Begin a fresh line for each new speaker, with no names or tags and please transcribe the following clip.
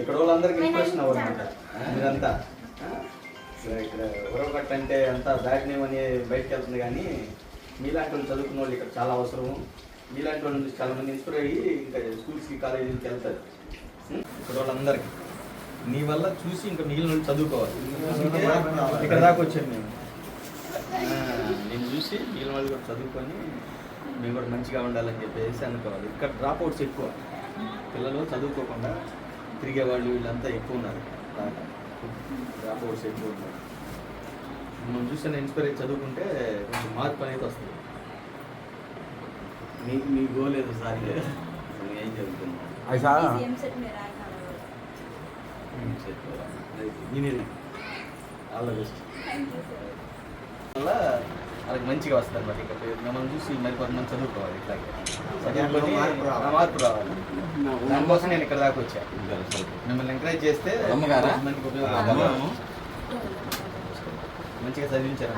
ఇక్కడ వాళ్ళందరికీ ఇంప్రెషన్ మీరంతా? ఇక్కడ అంటే అంతా బ్యాడ్ నేమ్ అని బయటకు వెళ్తుంది కానీ మీలాంటి వాళ్ళు చదువుకున్న వాళ్ళు ఇక్కడ చాలా అవసరము. మీలాంటి వాళ్ళు నుంచి చాలా మంది ఇన్స్పైర్ అయ్యి ఇంకా స్కూల్స్కి కాలేజీలకి వెళ్తారు? ఇక్కడ వాళ్ళందరికీ. నీ వల్ల చూసి ఇంకా మిగిలిన వాళ్ళు చదువుకోవాలి. ఇక్కడ దాకా వచ్చాను మేము. చూసి మిగిలిన వాళ్ళు కూడా చదువుకొని మేము కూడా మంచిగా ఉండాలని చెప్పేసి అనుకోవాలి. ఇక్కడ డ్రాప్ అవుట్స్ ఎక్కువ. పిల్లలు చదువుకోకుండా తిరిగే వాళ్ళు వీళ్ళంతా ఎక్కువ ఉన్నారు. డ్రాప్ అవుట్స్ ఎక్కువ ఉన్నారు. మనం చూస్తే ఇన్స్పైర్ అయ్యి చదువుకుంటే కొంచెం మార్పు అనేది వస్తుంది.
మీకు మీ గోల్ లేదు. సార్. ఏం
రాయగలరు
engineering all the best
thank you sir
వల్ల వాళ్ళకి మంచిగా వస్తారు మరి ఇక్కడ మిమ్మల్ని చూసి మరి కొంతమంది చదువుకోవాలి ఇట్లాగే చదువుకొని
మార్పు రావాలి.
దానికోసం నేను ఇక్కడ దాకా వచ్చా. మిమ్మల్ని ఎంకరేజ్ చేస్తే? మందికి. మంచిగా చదివించారు